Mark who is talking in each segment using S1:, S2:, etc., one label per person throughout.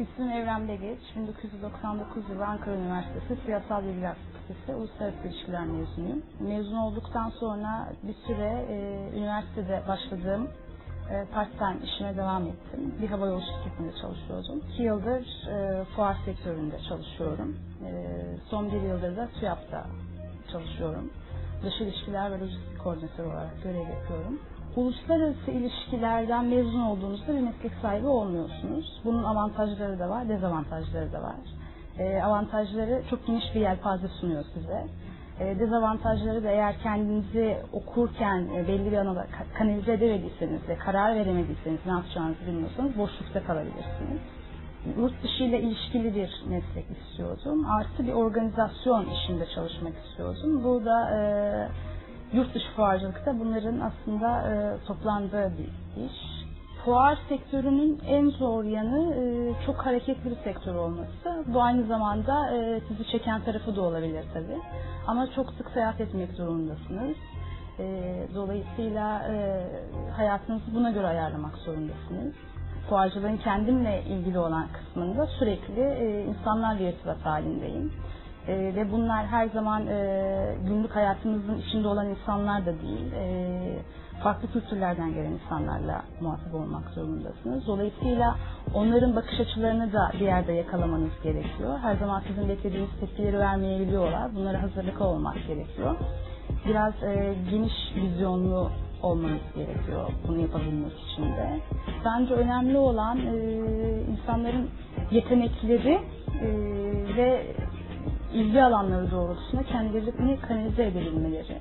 S1: İsmim Evren Begeç. 1999 yılı Ankara Üniversitesi Siyasal Bilgiler Fakültesi Uluslararası İlişkiler mezunuyum. Mezun olduktan sonra bir süre e, üniversitede başladığım e, part-time işime devam ettim. Bir hava yolu şirketinde çalışıyordum. İki yıldır e, fuar sektöründe çalışıyorum. E, son bir yıldır da TÜYAP'ta çalışıyorum. Dış ilişkiler ve lojistik koordinatör olarak görev yapıyorum. Uluslararası ilişkilerden mezun olduğunuzda bir meslek sahibi olmuyorsunuz. Bunun avantajları da var, dezavantajları da var. E, avantajları çok geniş bir yelpaze sunuyor size. E, dezavantajları da eğer kendinizi okurken e, belli bir anada ka- kanalize edemediyseniz ve karar veremediyseniz ne yapacağınızı bilmiyorsanız boşlukta kalabilirsiniz. Yurt dışı ile ilişkili bir meslek istiyordum. Artı bir organizasyon işinde çalışmak istiyordum. Bu da e, yurt dışı fuarcılıkta bunların aslında e, toplandığı bir iş. Fuar sektörünün en zor yanı e, çok hareketli bir sektör olması. Bu aynı zamanda e, sizi çeken tarafı da olabilir tabii. Ama çok sık seyahat etmek zorundasınız. E, dolayısıyla e, hayatınızı buna göre ayarlamak zorundasınız. Fuarcılığın kendimle ilgili olan kısmında sürekli e, insanlarla irtibat halindeyim. E, ve bunlar her zaman e, günlük hayatımızın içinde olan insanlar da değil. E, farklı kültürlerden gelen insanlarla muhatap olmak zorundasınız. Dolayısıyla onların bakış açılarını da bir yerde yakalamanız gerekiyor. Her zaman sizin beklediğiniz tepkileri vermeyebiliyorlar. Bunlara hazırlıklı olmak gerekiyor. Biraz e, geniş vizyonlu olmanız gerekiyor bunu yapabilmek için de. Bence önemli olan e, insanların yetenekleri e, ve ilgi alanları doğrultusunda kendilerini kanalize edebilmeleri.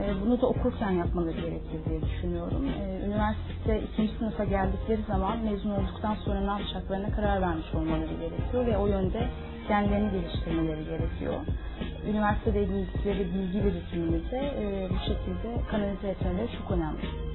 S1: E, bunu da okurken yapmaları gerekir diye düşünüyorum. E, üniversite ikinci sınıfa geldikleri zaman mezun olduktan sonra ne yapacaklarına karar vermiş olmaları gerekiyor ve o yönde kendilerini geliştirmeleri gerekiyor. Üniversitede edindikleri bilgi birikimini de e, bu şekilde kanalize etmeleri çok önemli.